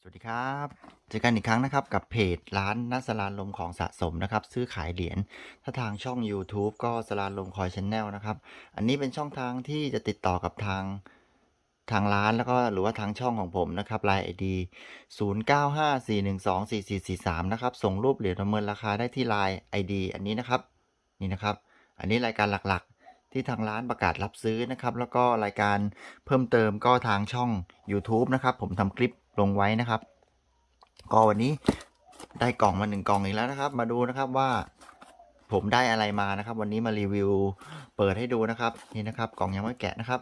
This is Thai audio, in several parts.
สวัสดีครับ เจอกันอีกครั้งนะครับกับเพจร้านนัสลานลมของสะสมนะครับ ซื้อขายเหรียญถ้าทางช่อง YouTube ก็สลานลมคอยชแนลนะครับ อันนี้เป็นช่องทางที่จะติดต่อกับทางทางร้านแล้วก็หรือว่าทางช่องของผมนะครับไลน์ไอดี0954124443 นะครับ ส่งรูปเหรียญประเมินราคาได้ที่ไลน์ไอดีอันนี้นะครับ นี่นะครับ อันนี้รายการหลักๆ ที่ทางร้านประกาศรับซื้อนะครับ แล้วก็รายการเพิ่มเติมก็ทางช่อง YouTube นะครับ ผมทำคลิป ลงไว้นะครับ ก็วันนี้ได้กล่องมาหนึ่งกล่องอีกแล้วนะครับ มาดูนะครับว่าผมได้อะไรมานะครับ วันนี้มารีวิวเปิดให้ดูนะครับ นี่นะครับ กล่องยังไม่แกะนะครับ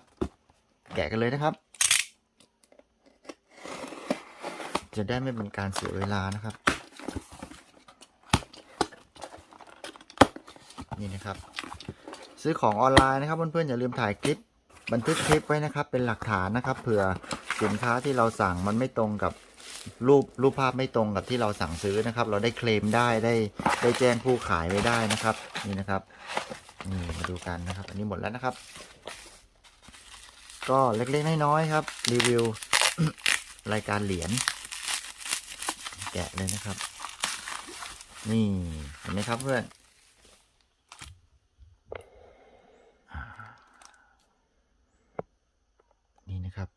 แกะกันเลยนะครับ จะได้ไม่เป็นการเสียเวลานะครับ นี่นะครับ ซื้อของออนไลน์นะครับเพื่อนๆอย่าลืมถ่ายคลิปบันทึกคลิปไว้นะครับ เป็นหลักฐานนะครับเผื่อ สินค้าที่เราสั่งมันไม่ตรงกับรูปรูปภาพไม่ตรงกับที่เราสั่งซื้อนะครับ เราได้เคลมได้ได้ได้แจ้งผู้ขายไว้ได้นะครับ นี่นะครับนี่มาดูกันนะครับ อันนี้หมดแล้วนะครับ ก็เล็กๆน้อยๆครับ รีวิว รายการเหรียญแกะเลยนะครับ นี่เห็นไหมครับเพื่อนนะครับ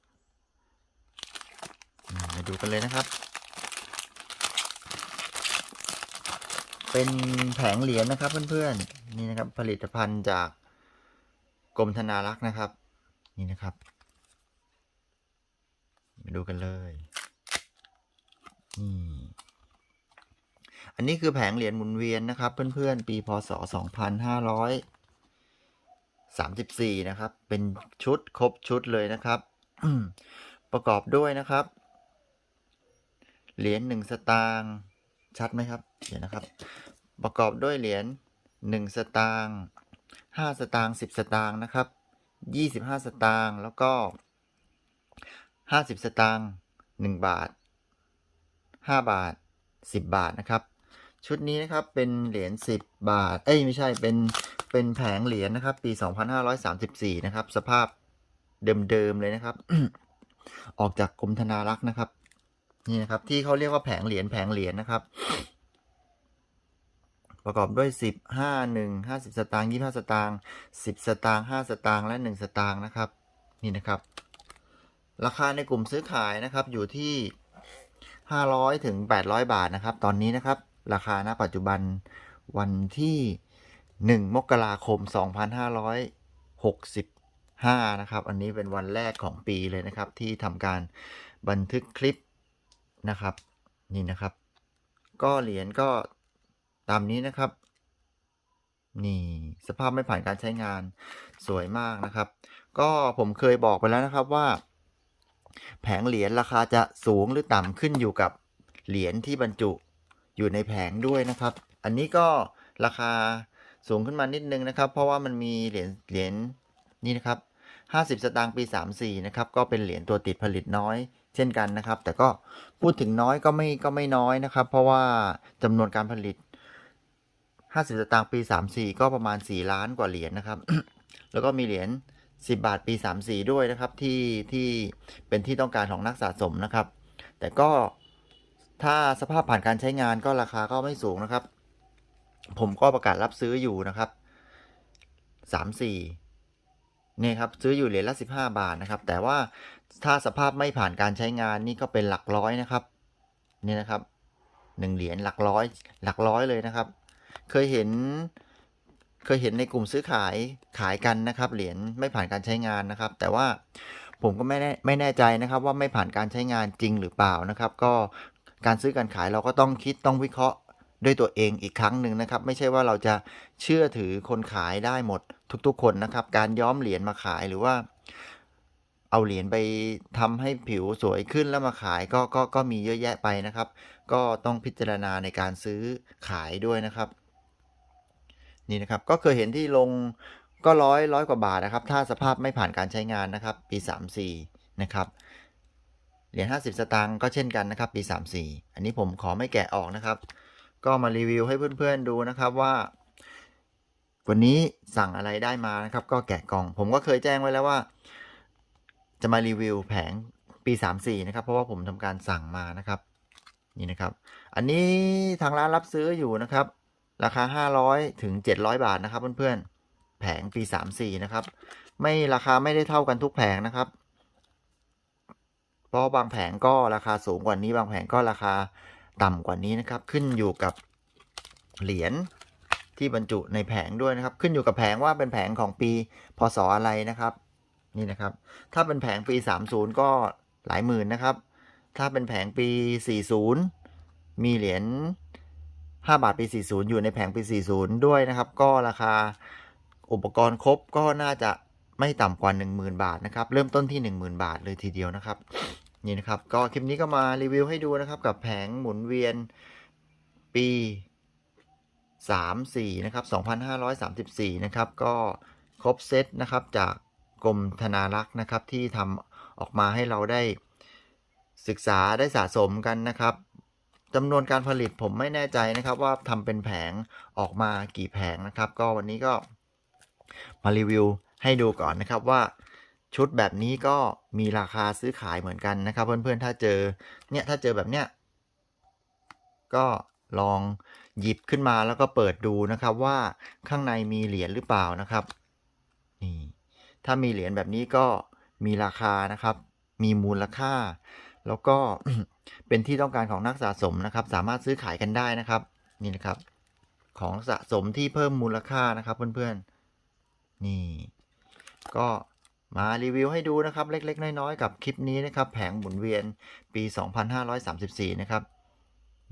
อืมมาดู กันเลยนะครับ เป็นแผงเหรียญนะครับเพื่อนๆนี่นะครับผลิตภัณฑ์จากกรมธนารักษ์นะครับ นี่นะครับมาดูกันเลยนี่อันนี้คือแผงเหรียญหมุนเวียนนะครับเพื่อนๆ ปีพศ 2534 นะครับ เป็นชุดครบชุดเลยนะครับ ประกอบด้วยนะครับ เหรียญหนึ่งสตางค์ชัดไหมครับ เดี๋ยวนะครับ ประกอบด้วยเหรียญหนึ่งสตางค์ห้าสตางค์สิบสตางค์นะครับยี่สิบห้าสตางค์แล้วก็ห้าสิบสตางค์หนึ่งบาทห้าบาทสิบบาทนะครับ ชุดนี้นะครับเป็นเหรียญสิบบาท เอ้ยไม่ใช่เป็นเป็นแผงเหรียญนะครับ ปี2534นะครับ สภาพเดิมๆเลยนะครับ ออกจากกรมธนารักษ์นะครับ นี่นะครับ ที่เขาเรียกว่าแผงเหรียญแผงเหรียญนะครับ ประกอบด้วย 10 5 1 50 สตางค์25 สตางค์10 สตางค์5สตางค์และ 1 สตางค์นะครับ นี่นะครับ ราคาในกลุ่มซื้อขายนะครับอยู่ที่ 500ถึง800 บาทนะครับ ตอนนี้นะครับ ราคาณปัจจุบันวันที่ 1 มกราคม 2565 นะครับ อันนี้เป็นวันแรกของปีเลยนะครับ ที่ทำการบันทึกคลิป นะครับ นี่นะครับ ก็เหรียญก็ตามนี้นะครับ นี่สภาพไม่ผ่านการใช้งานสวยมากนะครับ ก็ผมเคยบอกไปแล้วนะครับว่า แผงเหรียญราคาจะสูงหรือต่ำขึ้นอยู่กับเหรียญที่บรรจุอยู่ในแผงด้วยนะครับ อันนี้ก็ราคาสูงขึ้นมานิดนึงนะครับ เพราะว่ามันมีเหรียญเหรียญนี่นะครับ 50 สตางค์ปี 34 นะครับ ก็เป็นเหรียญตัวติดผลิตน้อย เช่นกันนะครับ แต่ก็พูดถึงน้อยก็ไม่ก็ไม่น้อยนะครับ เพราะว่าจำนวนการผลิต 50สตางค์ปี 34 ก็ประมาณ 4 ล้านกว่าเหรียญนะครับ แล้วก็มีเหรียญ10 บาทปี 34 ด้วยนะครับที่ที่เป็นที่ต้องการของนักสะสมนะครับ แต่ก็ถ้าสภาพผ่านการใช้งานก็ราคาก็ไม่สูงนะครับ ผมก็ประกาศรับซื้ออยู่นะครับ 34 นี่ครับซื้ออยู่เหรียญละ 15 บาทนะครับ แต่ว่าถ้าสภาพไม่ผ่านการใช้งานนี่ก็เป็นหลักร้อยนะครับนี่นะครับหนึ่งเหรียญหลักร้อยหลักร้อยเลยนะครับ เคยเห็นเคยเห็นในกลุ่มซื้อขายขายกันนะครับเหรียญไม่ผ่านการใช้งานนะครับ แต่ว่าผมก็ไม่แน่ไม่แน่ใจนะครับว่าไม่ผ่านการใช้งานจริงหรือเปล่านะครับ ก็การซื้อการขายเราก็ต้องคิดต้องวิเคราะห์ ด้วยตัวเองอีกครั้งหนึ่งนะครับ ไม่ใช่ว่าเราจะเชื่อถือคนขายได้หมดทุกๆ คนนะครับ การย้อมเหรียญมาขายหรือว่า เอาเหรียญไปทำให้ผิวสวยขึ้นแล้วมาขายก็ก็ก็มีเยอะแยะไปนะครับ ก็ต้องพิจารณาในการซื้อขายด้วยนะครับ นี่นะครับก็เคยเห็นที่ลงก็ร้อยร้อยกว่าบาทนะครับ ถ้าสภาพไม่ผ่านการใช้งานนะครับ ปี 34 นะครับเหรียญ50 สตางค์ก็เช่นกันนะครับ ปี 34 อันนี้ผมขอไม่แกะออกนะครับ ก็มารีวิวให้เพื่อนๆดูนะครับว่า วันนี้สั่งอะไรได้มานะครับ ก็แกะกล่อง ผมก็เคยแจ้งไว้แล้วว่า จะมารีวิวแผงปี 34 นะครับ เพราะว่าผมทำการสั่งมานะครับ นี่นะครับ อันนี้ทางร้านรับซื้ออยู่นะครับ ราคา 500 ถึง 700 บาทนะครับเพื่อนๆ แผงปี 34 นะครับ ไม่ราคาไม่ได้เท่ากันทุกแผงนะครับเพราะบางแผงก็ราคาสูงกว่านี้บางแผงก็ราคา ต่ำกว่านี้นะครับ ขึ้นอยู่กับเหรียญที่บรรจุในแผงด้วยนะครับ ขึ้นอยู่กับแผงว่าเป็นแผงของปีพศอะไรนะครับ นี่นะครับ ถ้าเป็นแผงปี 30 ก็หลายหมื่นนะครับ ถ้าเป็นแผงปี 40 มีเหรียญ5บาทปี 40 อยู่ในแผงปี 40 ด้วยนะครับ ก็ราคาอุปกรณ์ครบก็น่าจะไม่ต่ำกว่า 10,000 บาทนะครับ เริ่มต้นที่ 10,000 บาทเลยทีเดียวนะครับ นี่นะครับก็คลิปนี้ก็มารีวิวให้ดูนะครับ กับแผงหมุนเวียนปี 34 นะครับ 2534 นะครับ ก็ครบเซตนะครับจากกรมธนารักษ์นะครับที่ทำออกมาให้เราได้ศึกษาได้สะสมกันนะครับจำนวนการผลิตผมไม่แน่ใจนะครับ ว่าทำเป็นแผงออกมากี่แผงนะครับ ก็วันนี้ก็มารีวิวให้ดูก่อนนะครับว่า ชุดแบบนี้ก็มีราคาซื้อขายเหมือนกันนะครับ เพื่อนๆ ถ้าเจอเนี่ยถ้าเจอแบบเนี้ยก็ลองหยิบขึ้นมาแล้วก็เปิดดูนะครับว่าข้างในมีเหรียญหรือเปล่านะครับนี่ถ้ามีเหรียญแบบนี้ก็มีราคานะครับ มีมูลค่า แล้วก็เป็นที่ต้องการของนักสะสมนะครับ สามารถซื้อขายกันได้นะครับนี่นะครับ ของสะสมที่เพิ่มมูลค่านะครับเพื่อนๆนี่ก็ มารีวิวให้ดูนะครับเล็ก ๆ น้อยๆกับคลิปนี้นะครับ แผงหมุนเวียนปี 2534 นะครับ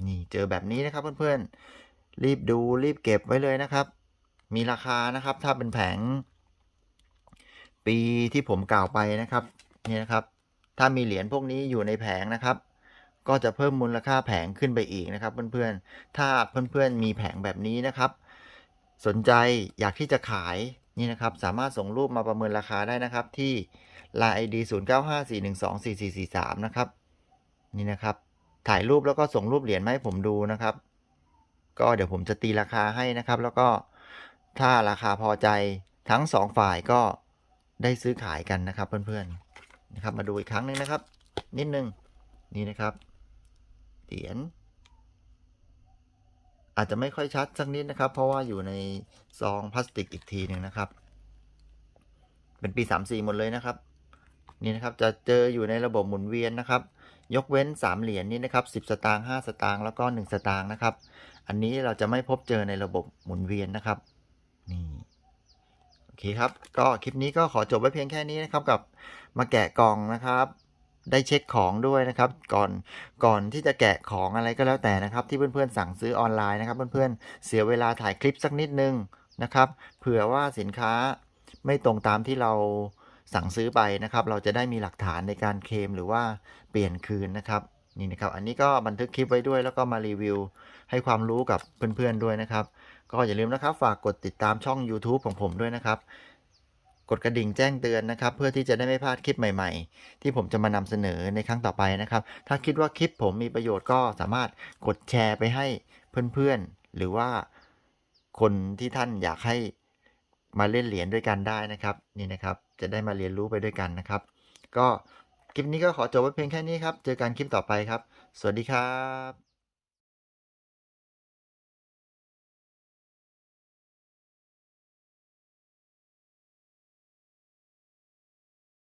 นี่เจอแบบนี้นะครับเพื่อนๆ รีบดูรีบเก็บไว้เลยนะครับ มีราคานะครับ ถ้าเป็นแผง ปีที่ผมกล่าวไปนะครับนี่นะครับ ถ้ามีเหรียญพวกนี้อยู่ในแผงนะครับ ก็จะเพิ่มมูลค่าแผงขึ้นไปอีกนะครับ เพื่อนๆถ้าเพื่อนๆมีแผงแบบนี้นะครับ สนใจอยากที่จะขาย นี่นะครับ สามารถส่งรูปมาประเมินราคาได้นะครับ ที่ line ID 0954124443 นะครับ นี่นะครับ ถ่ายรูปแล้วก็ส่งรูปเหรียญมาให้ผมดูนะครับ ก็เดี๋ยวผมจะตีราคาให้นะครับ แล้วก็ถ้าราคาพอใจทั้งสองฝ่ายก็ได้ซื้อขายกันนะครับ เพื่อนๆนะครับ มาดูอีกครั้งหนึ่งนะครับ นิดนึงนี่นะครับเหรียญ อาจจะไม่ค่อยชัดสักนิดนะครับ เพราะว่าอยู่ในซองพลาสติกอีกทีหนึ่งนะครับ เป็นปี 34 หมดเลยนะครับ นี่นะครับจะเจออยู่ในระบบหมุนเวียนนะครับ ยกเว้น 3 เหรียญนี้นะครับ 10 สตางค์5สตางค์แล้วก็ 1 สตางค์นะครับ อันนี้เราจะไม่พบเจอในระบบหมุนเวียนนะครับนี่โอเคครับ ก็คลิปนี้ก็ขอจบไว้เพียงแค่นี้นะครับกับมาแกะกล่องนะครับ ได้เช็คของด้วยนะครับ ก่อนก่อนที่จะแกะของอะไรก็แล้วแต่นะครับ ที่เพื่อนๆสั่งซื้อออนไลน์นะครับ เพื่อนๆเสียเวลาถ่ายคลิปสักนิดนึงนะครับเผื่อว่าสินค้าไม่ตรงตามที่เราสั่งซื้อไปนะครับ เราจะได้มีหลักฐานในการเคลมหรือว่าเปลี่ยนคืนนะครับนี่นะครับ อันนี้ก็บันทึกคลิปไว้ด้วย แล้วก็มารีวิว ให้ความรู้กับเพื่อนๆด้วยนะครับ ก็อย่าลืมนะครับ ฝากกดติดตามช่อง YouTube ของผมด้วยนะครับ กดกระดิ่งแจ้งเตือนนะครับ เพื่อที่จะได้ไม่พลาดคลิปใหม่ๆ ที่ผมจะมานำเสนอในครั้งต่อไปนะครับ ถ้าคิดว่าคลิปผมมีประโยชน์ก็สามารถกดแชร์ไปให้เพื่อนๆ หรือว่าคนที่ท่านอยากให้มาเล่นเหรียญด้วยกันได้นะครับนี่นะครับ จะได้มาเรียนรู้ไปด้วยกันนะครับ ก็คลิปนี้ก็ขอจบไว้เพียงแค่นี้ครับ เจอกันคลิปต่อไปครับ สวัสดีครับ